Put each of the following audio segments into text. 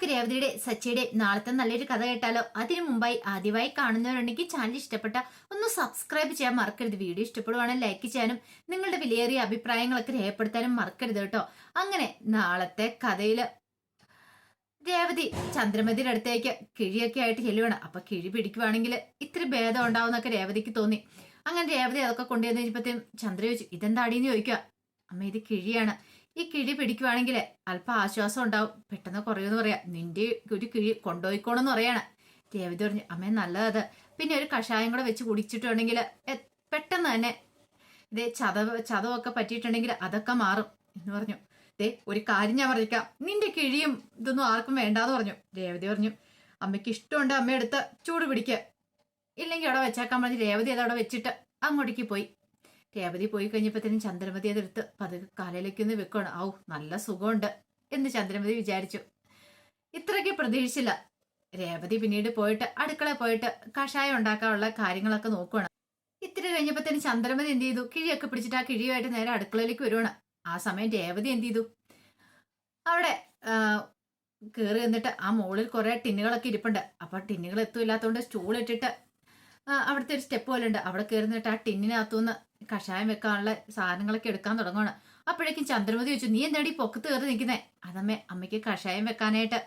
നമുക്ക് രേവതിയുടെ സച്ചിയുടെ നാളത്തെ നല്ലൊരു കഥ കേട്ടാലോ? അതിനു മുമ്പായി ആദ്യമായി കാണുന്നവരുണ്ടെങ്കിൽ ചാനൽ ഇഷ്ടപ്പെട്ട ഒന്ന് സബ്സ്ക്രൈബ് ചെയ്യാൻ മറക്കരുത്. വീഡിയോ ഇഷ്ടപ്പെടുവാണെങ്കിൽ ലൈക്ക് ചെയ്യാനും നിങ്ങളുടെ വിലയേറിയ അഭിപ്രായങ്ങളൊക്കെ രേഖപ്പെടുത്താനും മറക്കരുത് കേട്ടോ. അങ്ങനെ നാളത്തെ കഥയിൽ രേവതി ചന്ദ്രമതിയുടെ അടുത്തേക്ക് കിഴിയൊക്കെ ആയിട്ട് ചെല്ലുവാണ്. അപ്പൊ കിഴി പിടിക്കുവാണെങ്കിൽ ഇത്തിരി ഭേദം ഉണ്ടാവുന്നൊക്കെ രേവതിക്ക് തോന്നി. അങ്ങനെ രേവതി അതൊക്കെ കൊണ്ടുവന്ന് കഴിഞ്ഞപ്പോഴത്തേക്കും ചന്ദ്ര ചോദിച്ചു ഇതെന്താടീന്ന് ചോദിക്കുക അമ്മ ഇത് കിഴിയാണ്. ഈ കിഴി പിടിക്കുവാണെങ്കിൽ അല്പം ആശ്വാസം ഉണ്ടാവും. പെട്ടെന്ന് കുറയുമെന്ന് പറയാം. നിന്റെ ഒരു കിഴി കൊണ്ടുപോയിക്കോണെന്ന് പറയാണ്. രേവതി പറഞ്ഞു അമ്മേ നല്ലത് പിന്നെ ഒരു കഷായം കൂടെ വെച്ച് കുടിച്ചിട്ടുണ്ടെങ്കിൽ പെട്ടെന്ന് തന്നെ ഇതേ ചതവ് ചതവൊക്കെ പറ്റിയിട്ടുണ്ടെങ്കിൽ അതൊക്കെ മാറും എന്ന് പറഞ്ഞു. ദേ ഒരു കാര്യം ഞാൻ പറഞ്ഞേക്കാം. നിന്റെ കിഴിയും ഇതൊന്നും ആർക്കും വേണ്ടാന്ന് പറഞ്ഞു. രേവതി പറഞ്ഞു അമ്മയ്ക്ക് ഇഷ്ടമുണ്ട് അമ്മയെടുത്ത് ചൂട് പിടിക്കുക ഇല്ലെങ്കിൽ അവിടെ വെച്ചേക്കാൻ പറഞ്ഞ് രേവതി അത് അവിടെ വെച്ചിട്ട് അങ്ങോട്ടേക്ക് പോയി. രേവതി പോയി കഴിഞ്ഞപ്പോഴത്തേനും ചന്ദ്രമതി അതെടുത്ത് പതുക്കെ കാലയിലേക്ക് ഒന്ന് വെക്കണം ഔ നല്ല സുഖമുണ്ട് എന്ന് ചന്ദ്രമതി വിചാരിച്ചു. ഇത്രയ്ക്ക് പ്രതീക്ഷിച്ചില്ല. രേവതി പിന്നീട് പോയിട്ട് അടുക്കള പോയിട്ട് കഷായം ഉണ്ടാക്കാനുള്ള കാര്യങ്ങളൊക്കെ നോക്കുകയാണ് ഇത്തിരി കഴിഞ്ഞപ്പോഴത്തേനും ചന്ദ്രമതി എന്ത് ചെയ്തു? കിഴിയൊക്കെ പിടിച്ചിട്ട് ആ കിഴിയുമായിട്ട് നേരെ അടുക്കളയിലേക്ക് വരുവാണ്. ആ സമയം രേവതി എന്ത് ചെയ്തു? അവിടെ കയറി എന്നിട്ട് ആ മുകളിൽ കുറെ ടിന്നുകളൊക്കെ ഇരിപ്പുണ്ട്. അപ്പൊ ടിന്നുകൾ എത്തുമില്ലാത്തതുകൊണ്ട് സ്റ്റൂൾ ഇട്ടിട്ട് അവിടുത്തെ ഒരു സ്റ്റെപ്പ് പോലെ ഉണ്ട് അവിടെ കയറി നിന്നിട്ട് ആ ടിന്നിനകത്തുനിന്ന് കഷായം വെക്കാനുള്ള സാധനങ്ങളൊക്കെ എടുക്കാൻ തുടങ്ങുകയാണ് അപ്പോഴേക്കും ചന്ദ്രമതി ചോദിച്ചു നീ എന്താടി പൊക്കത്ത് കയറി നിൽക്കുന്നേ? അതമ്മേ അമ്മയ്ക്ക് കഷായം വെക്കാനായിട്ട്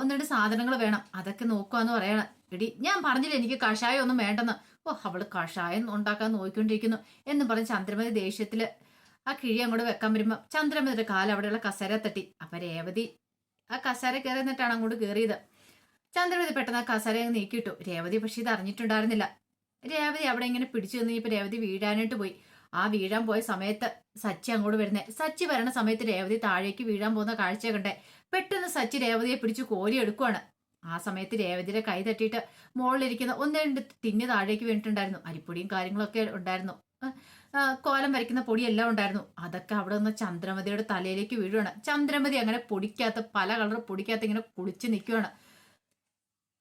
ഒന്ന് രണ്ട് സാധനങ്ങൾ വേണം. അതൊക്കെ നോക്കുവാന്ന് പറയണം. എടി ഞാൻ പറഞ്ഞില്ല എനിക്ക് കഷായം ഒന്നും വേണ്ടെന്ന്? ഓ അവൾ കഷായം ഉണ്ടാക്കാൻ നോക്കിക്കൊണ്ടിരിക്കുന്നു. എന്ന് പറഞ്ഞ് ചന്ദ്രമതി ദേഷ്യത്തിൽ ആ കിഴി അങ്ങോട്ട് വെക്കാൻ വരുമ്പോൾ ചന്ദ്രമതിയുടെ കാലം അവിടെയുള്ള കസേര തട്ടി. അപ്പം രേവതി ആ കസേര കയറി നിന്നിട്ടാണ് അങ്ങോട്ട് കയറിയത് ചന്ദ്രമതി പെട്ടെന്ന് ആ കസാര അങ്ങ് നീക്കിയിട്ടു. രേവതി പക്ഷെ ഇത് അറിഞ്ഞിട്ടുണ്ടായിരുന്നില്ല. രേവതി അവിടെ ഇങ്ങനെ പിടിച്ചു നിന്നപ്പോ രേവതി വീഴാനായിട്ട് പോയി. ആ വീഴാൻ പോയ സമയത്ത് സച്ചി അങ്ങോട്ട് വരുന്നേ. സച്ചി വരണ സമയത്ത് രേവതി താഴേക്ക് വീഴാൻ പോകുന്ന കാഴ്ച കണ്ടേ. പെട്ടെന്ന് സച്ചി രേവതിയെ പിടിച്ച് കോരി എടുക്കുവാണ്. ആ സമയത്ത് രേവതിയുടെ കൈ തട്ടിയിട്ട് മുകളിലിരിക്കുന്ന ഒന്ന് രണ്ട് തിന്നി താഴേക്ക് വീണിട്ടുണ്ടായിരുന്നു. അരിപ്പൊടിയും കാര്യങ്ങളൊക്കെ ഉണ്ടായിരുന്നു. കോലം വരയ്ക്കുന്ന പൊടിയെല്ലാം ഉണ്ടായിരുന്നു. അതൊക്കെ അവിടെ നിന്ന് ചന്ദ്രമതിയുടെ തലയിലേക്ക് വീഴുവാണ്. ചന്ദ്രമതി അങ്ങനെ പൊടിക്കാത്ത പല കളർ പൊടിക്കാത്ത ഇങ്ങനെ കുളിച്ച് നിൽക്കുവാണ്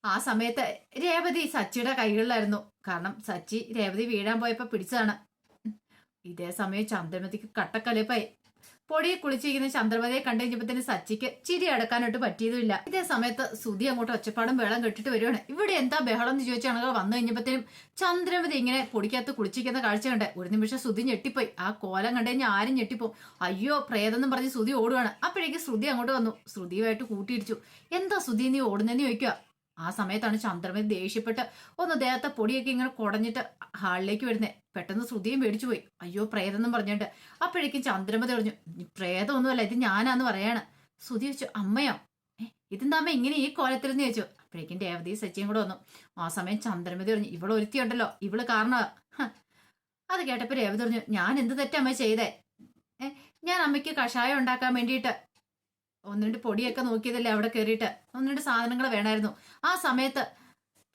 ആ സമയത്ത് രേവതി സച്ചിയുടെ കൈകളിലായിരുന്നു. കാരണം സച്ചി രേവതി വീഴാൻ പോയപ്പോ പിടിച്ചതാണ്. ഇതേ സമയം ചന്ദ്രമതിക്ക് കട്ടക്കലിപ്പായി. പൊടിയെ കുളിച്ചിരിക്കുന്ന ചന്ദ്രമതിയെ കണ്ടു തന്നെ സച്ചിക്ക് ചിരി അടക്കാനായിട്ട് പറ്റിയതുമില്ല. ഇതേ സമയത്ത് സുധി അങ്ങോട്ട് ഒച്ചപ്പാടും വെള്ളം കെട്ടിട്ട് വരുവാണ്. ഇവിടെ എന്താ ബഹളം എന്ന് ചോദിച്ചാണെങ്കിൽ വന്നു കഴിഞ്ഞപ്പോഴത്തേനും ചന്ദ്രമതി ഇങ്ങനെ പൊടിക്കകത്ത് കുളിച്ചിരിക്കുന്ന കാഴ്ച കണ്ടേ. ഒരു നിമിഷം സുധി ഞെട്ടിപ്പോയി. ആ കോലം കണ്ടു കഴിഞ്ഞാൽ ആരും ഞെട്ടിപ്പോ. അയ്യോ പ്രേതെന്നും പറഞ്ഞ് സുതി ഓടുവാണ്. അപ്പോഴേക്ക് ശ്രുതി അങ്ങോട്ട് വന്നു. ശ്രുതിയുമായിട്ട് കൂട്ടിയിടിച്ചു. എന്താ സുതി നീ ഓടുന്നതെന്ന് ചോദിക്കുക ആ സമയത്താണ് ചന്ദ്രമതി ദേഷ്യപ്പെട്ട് ഒന്ന് ദേഹത്തെ പൊടിയൊക്കെ ഇങ്ങനെ കുടഞ്ഞിട്ട് ഹാളിലേക്ക് വരുന്നത് പെട്ടെന്ന് ശ്രുതിയും പേടിച്ചു പോയി. അയ്യോ പ്രേതെന്നും പറഞ്ഞിട്ട്. അപ്പോഴേക്കും ചന്ദ്രമതി പറഞ്ഞു "നീ പ്രേതമൊന്നുമല്ല ഇത് ഞാനാന്ന് പറയാണ്. ശ്രുതി വെച്ചു അമ്മയോ? ഇതെന്താ അമ്മ ഇങ്ങനെ ഈ കോലത്തിൽ നിന്ന് ചോദിച്ചു. അപ്പോഴേക്കും രേവതി സച്ചിയും കൂടെ വന്നു. ആ സമയം ചന്ദ്രമതി പറഞ്ഞു ഇവൾ ഒരുത്തിയുണ്ടല്ലോ ഇവൾ കാരണ അത് കേട്ടപ്പോ രേവതി പറഞ്ഞു ഞാൻ എന്ത് തെറ്റമ്മ ചെയ്തേ? ഞാൻ അമ്മയ്ക്ക് കഷായം ഉണ്ടാക്കാൻ വേണ്ടിയിട്ട് ഒന്ന് രണ്ട് പൊടിയൊക്കെ നോക്കിയതല്ലേ അവിടെ കയറിയിട്ട് ഒന്ന് രണ്ട് സാധനങ്ങൾ വേണമായിരുന്നു ആ സമയത്ത്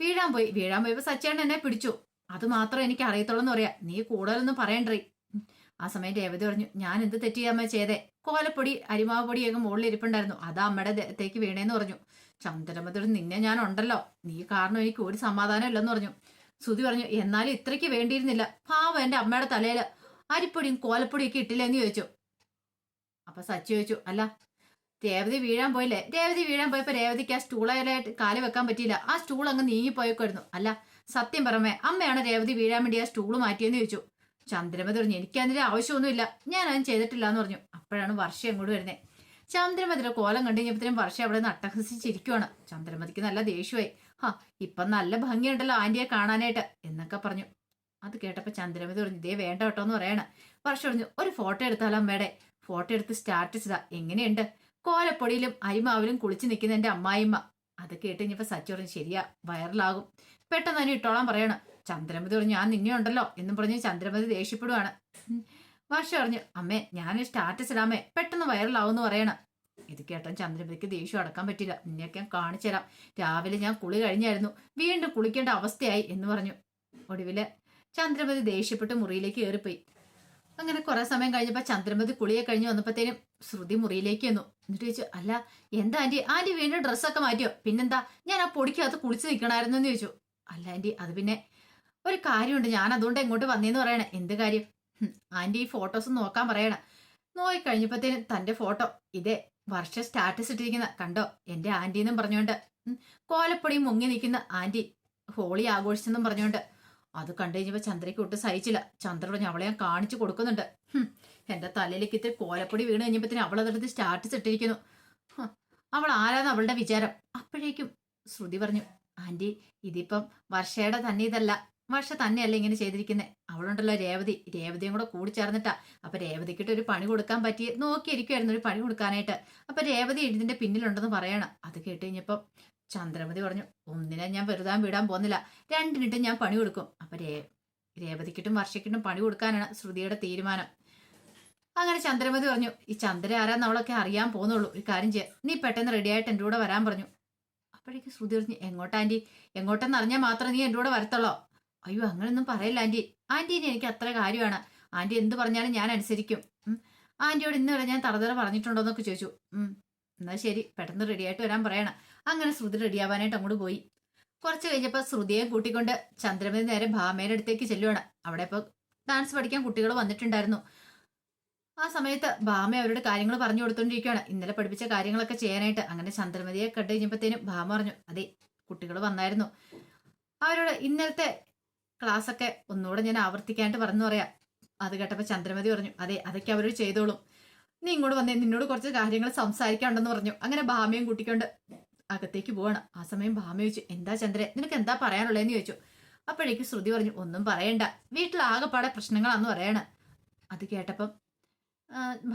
വീഴാൻ പോയി. വീഴാൻ പോയപ്പോ സച്ചേട്ടൻ എന്നെ പിടിച്ചു. അത് മാത്രം എനിക്ക് അറിയത്തുള്ളൂ എന്ന് പറയാം. നീ കൂടുതലൊന്നും പറയണ്ടേ ആ സമയം രേവതി പറഞ്ഞു ഞാൻ എന്ത് തെറ്റിയമ്മ ചെയ്തേ? കോലപ്പൊടി അരിമാവ് പൊടിയൊക്കെ മുകളിൽ ഇരിപ്പുണ്ടായിരുന്നു. അത് അമ്മയുടെ ദേഹത്തേക്ക് വീണേന്ന് പറഞ്ഞു. ചന്ദ്രമതി നിന്നെ ഞാൻ ഉണ്ടല്ലോ. നീ കാരണം എനിക്ക് ഒരു സമാധാനം ഇല്ലെന്ന് പറഞ്ഞു. സുതി പറഞ്ഞു എന്നാലും ഇത്രയ്ക്ക് വേണ്ടിയിരുന്നില്ല. പാവം എന്റെ അമ്മയുടെ തലയിൽ അരിപ്പൊടിയും കോലപ്പൊടിയൊക്കെ ഇട്ടില്ലെന്ന് ചോദിച്ചു. അപ്പൊ സച്ചി ചോദിച്ചു അല്ല രേവതി വീഴാൻ പോയില്ലേ? രേവതി വീഴാൻ പോയപ്പോ രേവതിക്ക് ആ സ്റ്റൂളായിട്ട് കാൽ വെക്കാൻ പറ്റിയില്ല. ആ സ്റ്റൂൾ അങ്ങ് നീങ്ങിപ്പോയേക്കുമായിരുന്നു അല്ല സത്യം പറമേ അമ്മയാണ് രേവതി വീഴാൻ വേണ്ടി ആ സ്റ്റൂൾ മാറ്റിയെന്ന് ചോദിച്ചു. ചന്ദ്രമതി പറഞ്ഞു എനിക്ക് അതിന്റെ ആവശ്യമൊന്നുമില്ല. ഞാൻ അതും ചെയ്തിട്ടില്ല എന്ന് പറഞ്ഞു. അപ്പോഴാണ് വർഷ അങ്ങോട്ട് വരുന്നത് ചന്ദ്രമതിയുടെ കോലം കണ്ടു കഴിഞ്ഞപ്പോഴത്തേനും വർഷ അവിടെ നിന്ന് അട്ടഹസിച്ചിരിക്കുവാണ്. ചന്ദ്രമതിക്ക് നല്ല ദേഷ്യമായി. ഹാ ഇപ്പം നല്ല ഭംഗിയുണ്ടല്ലോ ആന്റിയെ കാണാനായിട്ട് എന്നൊക്കെ പറഞ്ഞു. അത് കേട്ടപ്പോ ചന്ദ്രമതി പറഞ്ഞു ഇതേ വേണ്ട കേട്ടോ എന്ന് പറയണേ. വർഷം പറഞ്ഞു ഒരു ഫോട്ടോ എടുത്താലോ അമ്മയുടെ? ഫോട്ടോ എടുത്ത് സ്റ്റാറ്റസ് ഇതാ എങ്ങനെയുണ്ട്? കോലപ്പൊടിയിലും അരിമാവിലും കുളിച്ച് നിൽക്കുന്ന എന്റെ അമ്മായിമ്മ. അത് കേട്ട് കഴിഞ്ഞപ്പോ സച്ചി പറഞ്ഞു ശരിയാ വൈറലാകും പെട്ടെന്ന് തന്നെ ഇട്ടോളാൻ പറയണം. ചന്ദ്രമതി പറഞ്ഞു ഞാൻ നിന്നെ ഉണ്ടല്ലോ എന്നും പറഞ്ഞ് ചന്ദ്രമതി ദേഷ്യപ്പെടുവാണ്. വർഷ പറഞ്ഞു അമ്മേ ഞാൻ സ്റ്റാറ്റസ് ഇടാമേ പെട്ടെന്ന് വൈറലാവുമെന്ന് പറയണം. ഇത് കേട്ടോ ചന്ദ്രമതിക്ക് ദേഷ്യം അടക്കാൻ പറ്റില്ല. നിന്നെയൊക്കെ ഞാൻ കാണിച്ചു തരാം. രാവിലെ ഞാൻ കുളി കഴിഞ്ഞായിരുന്നു. വീണ്ടും കുളിക്കേണ്ട അവസ്ഥയായി എന്ന് പറഞ്ഞു. ഒടുവിൽ ചന്ദ്രമതി ദേഷ്യപ്പെട്ട് മുറിയിലേക്ക് കയറിപ്പോയി. അങ്ങനെ കുറെ സമയം കഴിഞ്ഞപ്പോ ചന്ദ്രമതി കുളിയെ കഴിഞ്ഞ് വന്നപ്പോഴത്തേനും ശ്രുതി മുറിയിലേക്ക് വന്നു എന്നിട്ട് ചോദിച്ചു അല്ല എന്താ ആന്റി? ആന്റി വീണ്ടും ഡ്രസ്സൊക്കെ മാറ്റിയോ? പിന്നെന്താ? ഞാൻ ആ പൊടിക്കകത്ത് കുളിച്ച് നിൽക്കണമായിരുന്നു എന്ന് ചോദിച്ചു. അല്ല ആന്റി അത് പിന്നെ ഒരു കാര്യമുണ്ട്. ഞാൻ അതുകൊണ്ട് എങ്ങോട്ട് വന്നേന്ന് പറയണേ. എന്ത് കാര്യം? ആന്റി ഈ ഫോട്ടോസ് നോക്കാൻ പറയണ. നോക്കി കഴിഞ്ഞപ്പോഴത്തേനും തന്റെ ഫോട്ടോ ഇതേ വർഷ സ്റ്റാറ്റസ് ഇട്ടിരിക്കുന്ന കണ്ടോ? എന്റെ ആന്റി എന്നും പറഞ്ഞുകൊണ്ട് കോലപ്പൊടി മുങ്ങി നിൽക്കുന്ന ആന്റി ഹോളി ആഘോഷിച്ചെന്നും പറഞ്ഞുകൊണ്ട് അത് കണ്ടു ചന്ദ്രയ്ക്ക് ഒട്ടും സഹിച്ചില്ല. ചന്ദ്രനോട് പറഞ്ഞു അവളെ ഞാൻ കാണിച്ചു കൊടുക്കുന്നുണ്ട്. എന്റെ തലയിലേക്ക് ഇത്തിരി കോലപ്പൊടി വീണ് കഴിഞ്ഞപ്പോഴത്തേനും അവളെ അതെടുത്ത് സ്റ്റാറ്റസ് ഇട്ടിരിക്കുന്നു. അവൾ ആരാന്ന് അവളുടെ വിചാരം. അപ്പോഴേക്കും ശ്രുതി പറഞ്ഞു ആന്റി ഇതിപ്പം വർഷയുടെ തന്നെ ഇതല്ല. വർഷ തന്നെയല്ല ഇങ്ങനെ ചെയ്തിരിക്കുന്നത് അവളുണ്ടല്ലോ രേവതി. രേവതിയും കൂടെ കൂടി ചേർന്നിട്ടാ. അപ്പൊ രേവതിക്കിട്ട് ഒരു പണി കൊടുക്കാൻ പറ്റി. നോക്കിയിരിക്കുമായിരുന്നു ഒരു പണി കൊടുക്കാനായിട്ട്. അപ്പൊ രേവതി ഇതിന്റെ പിന്നിലുണ്ടെന്ന് പറയണം. അത് കേട്ട് കഴിഞ്ഞപ്പോ ചന്ദ്രമതി പറഞ്ഞു ഒന്നിനെ ഞാൻ വെറുതെ വിടാൻ പോകുന്നില്ല. രണ്ടിനിട്ടും ഞാൻ പണി കൊടുക്കും. അപ്പൊ രേ രേവതിക്കിട്ടും വർഷയ്ക്കിട്ടും പണി കൊടുക്കാനാണ് ശ്രുതിയുടെ തീരുമാനം. അങ്ങനെ ചന്ദ്രമതി പറഞ്ഞു ഈ ചന്ദ്ര ആരാന്ന് അവളൊക്കെ അറിയാൻ പോകുന്നുള്ളൂ. ഒരു കാര്യം ചെയ്യാം. നീ പെട്ടെന്ന് റെഡിയായിട്ട് എന്റെ കൂടെ വരാൻ പറഞ്ഞു. അപ്പോഴേക്ക് ശ്രുതി പറഞ്ഞു എങ്ങോട്ടാ ആന്റി? എങ്ങോട്ടെന്ന് അറിഞ്ഞാൽ മാത്രം നീ എന്റെ കൂടെ വരത്തുള്ളോ? അയ്യോ അങ്ങനെയൊന്നും പറയില്ല ആന്റി. ആന്റീനെ എനിക്ക് അത്ര കാര്യമാണ്. ആന്റി എന്ത് പറഞ്ഞാലും ഞാൻ അനുസരിക്കും. ആന്റിയോട് ഇന്ന് വരെ ഞാൻ തറതറ പറഞ്ഞിട്ടുണ്ടോ എന്നൊക്കെ ചോദിച്ചു എന്നാ ശരി പെട്ടെന്ന് റെഡിയായിട്ട് വരാൻ പറയണം. അങ്ങനെ ശ്രുതി റെഡിയാവാനായിട്ട് അങ്ങോട്ട് പോയി. കുറച്ച് കഴിഞ്ഞപ്പോൾ ശ്രുതിയെ കൂട്ടിക്കൊണ്ട് ചന്ദ്രമതി നേരെ ഭാമയുടെ അടുത്തേക്ക് ചെല്ലുവാണ്. അവിടെ ഇപ്പോൾ ഡാൻസ് പഠിക്കാൻ കുട്ടികൾ വന്നിട്ടുണ്ടായിരുന്നു. ആ സമയത്ത് ഭാമ അവരോട് കാര്യങ്ങൾ പറഞ്ഞു കൊടുത്തോണ്ടിരിക്കുകയാണ് ഇന്നലെ പഠിപ്പിച്ച കാര്യങ്ങളൊക്കെ ചെയ്യാനായിട്ട്. അങ്ങനെ ചന്ദ്രമതിയെ കണ്ടു കഴിഞ്ഞപ്പോഴത്തേനും ഭാമ പറഞ്ഞു അതെ കുട്ടികൾ വന്നായിരുന്നു. അവരോട് ഇന്നലത്തെ ക്ലാസ് ഒക്കെ ഒന്നുകൂടെ ഞാൻ ആവർത്തിക്കാനായിട്ട് പറഞ്ഞു പറയാം. അത് കേട്ടപ്പോൾ ചന്ദ്രമതി പറഞ്ഞു അതെ അതൊക്കെ അവരോട് ചെയ്തോളും. നീ ഇങ്ങോട്ട് വന്നേ നിന്നോട് കുറച്ച് കാര്യങ്ങൾ സംസാരിക്കാണ്ടെന്ന് പറഞ്ഞു. അങ്ങനെ ഭാമയും കൂട്ടിക്കൊണ്ട് അകത്തേക്ക് പോവാണ്. ആ സമയം ഭാമ ചോദിച്ചു എന്താ ചന്ദ്രൻ നിനക്ക് എന്താ പറയാനുള്ളതെന്ന് ചോദിച്ചു. അപ്പോഴേക്ക് ശ്രുതി പറഞ്ഞു ഒന്നും പറയണ്ട. വീട്ടിൽ ആകെപ്പാടെ പ്രശ്നങ്ങളാന്ന് പറയണ. അത് കേട്ടപ്പം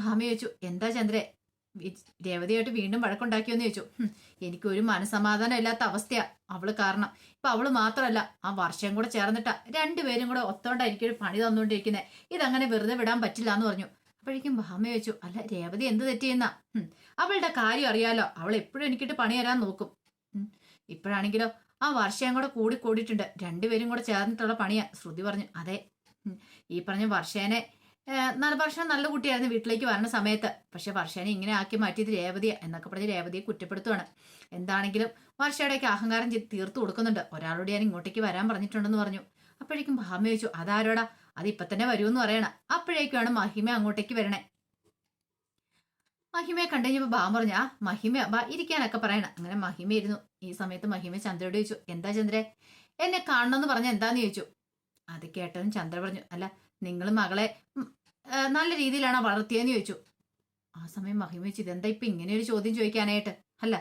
ഭാമ ചോദിച്ചു എന്താ ചന്ദ്രെ ദേവതയായിട്ട് വീണ്ടും വഴക്കുണ്ടാക്കിയോന്ന് ചോദിച്ചു. എനിക്ക് എനിക്കൊരു മനസമാധാനം ഇല്ലാത്ത അവസ്ഥയാ അവൾ കാരണം. ഇപ്പൊ അവൾ മാത്രമല്ല ആ വർഷം കൂടെ ചേർന്നിട്ടാ രണ്ടുപേരും കൂടെ ഒത്തോണ്ടായിരിക്കും ഒരു പണി തന്നുകൊണ്ടിരിക്കുന്നത് ഇതങ്ങനെ വെറുതെ വിടാൻ പറ്റില്ല എന്ന് പറഞ്ഞു. അപ്പോഴേക്കും ഭാമ ചോദിച്ചു അല്ല രേവതി എന്ത് തെറ്റിയെന്ന "ഹും, അവളുടെ കാര്യം അറിയാലോ അവൾ എപ്പോഴും എനിക്കിട്ട് പണി തരാൻ നോക്കും. ഇപ്പോഴാണെങ്കിലോ ആ വർഷം കൂടെ കൂടി കൂടിയിട്ടുണ്ട്. രണ്ടുപേരും കൂടെ ചേർന്നിട്ടുള്ള പണിയാ ശ്രുതി പറഞ്ഞു. അതെ. ഈ പറഞ്ഞ വർഷേനെ നല്ല വർഷം നല്ല കുട്ടിയായിരുന്നു വീട്ടിലേക്ക് വരുന്ന സമയത്ത്. പക്ഷെ വർഷേനെ ഇങ്ങനെ ആക്കി മാറ്റിയത് രേവതിയാ എന്നൊക്കെ പറഞ്ഞ് രേവതിയെ കുറ്റപ്പെടുത്തുവാണ്. എന്താണെങ്കിലും വർഷയുടെയൊക്കെ അഹങ്കാരം തീർത്തു കൊടുക്കുന്നുണ്ട്. ഒരാളോട് ഞാൻ ഇങ്ങോട്ടേക്ക് വരാൻ പറഞ്ഞിട്ടുണ്ടെന്ന് പറഞ്ഞു. അപ്പോഴേക്കും ഭാമ ചോദിച്ചു അതാരോടാ? അത് തന്നെ എന്ന് പറയണ. അപ്പോഴേക്കാണ് മഹിമ അങ്ങോട്ടേക്ക് വരണേ. മഹിമയെ കണ്ടു കഴിഞ്ഞപ്പോ പറഞ്ഞ പറഞ്ഞു ആ മഹിമ ബാ ഇരിക്കാനൊക്കെ പറയണ. അങ്ങനെ മഹിമ ഇരുന്നു. ഈ സമയത്ത് മഹിമ ചന്ദ്രയോട് ചോദിച്ചു എന്താ ചന്ദ്രേ എന്നെ കാണണമെന്ന് പറഞ്ഞ എന്താന്ന് ചോദിച്ചു? അത് കേട്ടതും ചന്ദ്ര പറഞ്ഞു അല്ല നിങ്ങൾ മകളെ നല്ല രീതിയിലാണോ വളർത്തിയെന്ന് ചോദിച്ചു. ആ സമയം മഹിമ ചോദിച്ചു ഇതെന്താ ഇപ്പൊ ഇങ്ങനെ ഒരു ചോദ്യം ചോദിക്കാനായിട്ട്? അല്ല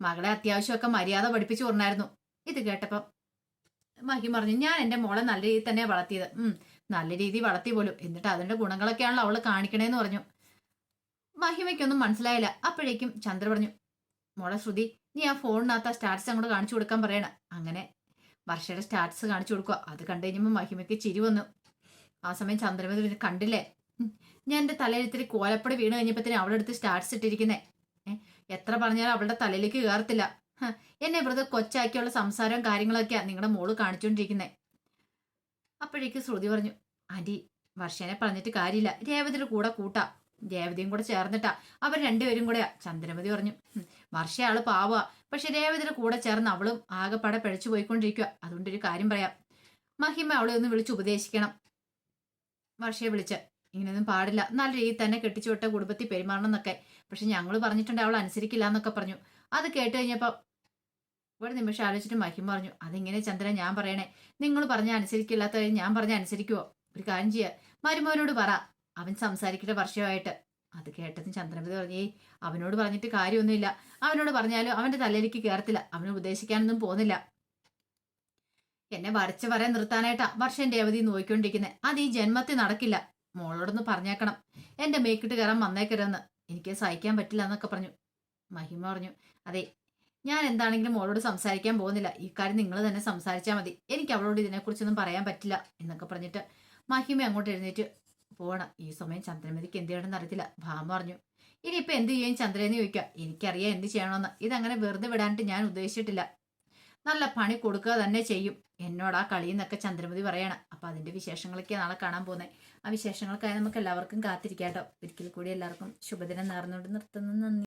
മകളെ അത്യാവശ്യമൊക്കെ മര്യാദ പഠിപ്പിച്ചു കൊണ്ടായിരുന്നു ഇത് കേട്ടപ്പം മഹിമ പറഞ്ഞു ഞാൻ എന്റെ മോളെ നല്ല രീതിയിൽ തന്നെ വളർത്തിയത്. ഉം നല്ല രീതി വളർത്തി പോലും. എന്നിട്ട് അതിന്റെ ഗുണങ്ങളൊക്കെയാണല്ലോ അവൾ കാണിക്കണേന്ന് പറഞ്ഞു. മഹിമയ്ക്കൊന്നും മനസ്സിലായില്ല. അപ്പോഴേക്കും ചന്ദ്ര പറഞ്ഞു മോളെ ശ്രുതി നീ ആ ഫോണിനകത്ത് ആ സ്റ്റാറ്റസ് അങ്ങോട്ട് കാണിച്ചു കൊടുക്കാൻ പറയണ. അങ്ങനെ വർഷയുടെ സ്റ്റാറ്റസ് കാണിച്ചു കൊടുക്കുക. അത് കണ്ടു കഴിഞ്ഞപ്പോൾ മഹിമയ്ക്ക് ചിരി വന്നു. ആ സമയം ചന്ദ്രമതി കണ്ടില്ലേ? ഞാൻ എന്റെ തലയിൽ ഇത്തിരി കോലപ്പടി വീണ് കഴിഞ്ഞപ്പോഴത്തേനും അവളുടെ അടുത്ത് സ്റ്റാറ്റസ് ഇട്ടിരിക്കുന്നേ. എത്ര പറഞ്ഞാലും അവളുടെ തലയിലേക്ക് കയറത്തില്ല എന്നെ വെറുതെ കൊച്ചാക്കിയുള്ള സംസാരവും കാര്യങ്ങളൊക്കെയാണ് നിങ്ങളുടെ മോൾ കാണിച്ചുകൊണ്ടിരിക്കുന്നത് അപ്പോഴേക്ക് ശ്രുതി പറഞ്ഞു ആന്റി വർഷേനെ പറഞ്ഞിട്ട് കാര്യമില്ല. രേവതിയുടെ കൂടെ കൂട്ടാ. രേവതിയും കൂടെ ചേർന്നിട്ടാ. അവർ രണ്ടുപേരും കൂടെയാ. ചന്ദ്രമതി പറഞ്ഞു. വർഷയാൾ വർഷ ആൾ പാവാ. പക്ഷെ രേവതിയുടെ കൂടെ ചേർന്ന് അവളും ആകെപ്പാടെ പിഴച്ചു പോയിക്കൊണ്ടിരിക്കുക അതുകൊണ്ടൊരു കാര്യം പറയാം. മഹിമ അവളെ ഒന്ന് വിളിച്ച് ഉപദേശിക്കണം. വർഷയെ വിളിച്ച്. ഇങ്ങനെയൊന്നും പാടില്ല. നല്ല രീതിയിൽ തന്നെ കെട്ടിച്ചു വിട്ട കുടുംബത്തിൽ പെരുമാറണം എന്നൊക്കെ. പക്ഷെ ഞങ്ങൾ പറഞ്ഞിട്ടുണ്ട് അവൾ അനുസരിക്കില്ല എന്നൊക്കെ പറഞ്ഞു. അത് കേട്ട് കഴിഞ്ഞപ്പോൾ ഒരു നിമിഷം ആലോചിച്ചിട്ട് മഹിമ പറഞ്ഞു. അതിങ്ങനെ ചന്ദ്രൻ ഞാൻ പറയണേ. നിങ്ങൾ പറഞ്ഞ അനുസരിക്കില്ലാത്ത ഞാൻ പറഞ്ഞ അനുസരിക്കുവോ? ഒരു കാര്യം ചെയ്യുക മരുമോനോട് പറ. അവൻ സംസാരിക്കട്ടെ വർഷമായിട്ട്. അത് കേട്ടതിന് ചന്ദ്രപതി പറഞ്ഞു "ഏയ് അവനോട് പറഞ്ഞിട്ട് കാര്യമൊന്നുമില്ല. അവനോട് പറഞ്ഞാലും അവന്റെ തലയിലേക്ക് കയറത്തില്ല അവന് ഉപദേശിക്കാനൊന്നും പോകുന്നില്ല. എന്നെ വരച്ച് വരെ നിർത്താനായിട്ടാ വർഷം രേവതി നോക്കിക്കൊണ്ടിരിക്കുന്നത് അത് ഈ ജന്മത്തിൽ നടക്കില്ല. മോളോടൊന്ന് പറഞ്ഞേക്കണം. എന്റെ മേക്കിട്ട് കയറാൻ വന്നേക്കരുതെന്ന്. എനിക്ക് സഹിക്കാൻ പറ്റില്ല എന്നൊക്കെ പറഞ്ഞു. മഹിമ പറഞ്ഞു അതെ ഞാൻ എന്താണെങ്കിലും മോളോട് സംസാരിക്കാൻ പോകുന്നില്ല. ഈ കാര്യം നിങ്ങൾ തന്നെ സംസാരിച്ചാൽ മതി. എനിക്ക് അവളോട് ഇതിനെക്കുറിച്ചൊന്നും പറയാൻ പറ്റില്ല എന്നൊക്കെ പറഞ്ഞിട്ട് മഹിമ അങ്ങോട്ട് എഴുന്നേറ്റ്. പോകണം ഈ സമയം ചന്ദ്രമതിക്ക് എന്ത് ചെയ്യണമെന്ന് അറിയത്തില്ല. ഭാമ പറഞ്ഞു ഇനിയിപ്പോൾ എന്ത് ചെയ്യും ചന്ദ്രനെ ചോദിക്കുക എനിക്കറിയാം എന്ത് ചെയ്യണമെന്ന്. ഇതങ്ങനെ വെറുതെ വിടാനായിട്ട് ഞാൻ ഉദ്ദേശിച്ചിട്ടില്ല. നല്ല പണി കൊടുക്കുക തന്നെ ചെയ്യും. എന്നോട് ആ കളിയെന്നൊക്കെ ചന്ദ്രമതി പറയണം. അപ്പൊ അതിന്റെ വിശേഷങ്ങളൊക്കെ നാളെ കാണാൻ പോകുന്നത് ആ വിശേഷങ്ങൾക്കായി നമുക്ക് എല്ലാവർക്കും കാത്തിരിക്കാം കേട്ടോ ഒരിക്കൽ കൂടി എല്ലാവർക്കും ശുഭദിനം നേർന്നുകൊണ്ട് നിർത്തുന്നു. നന്ദി.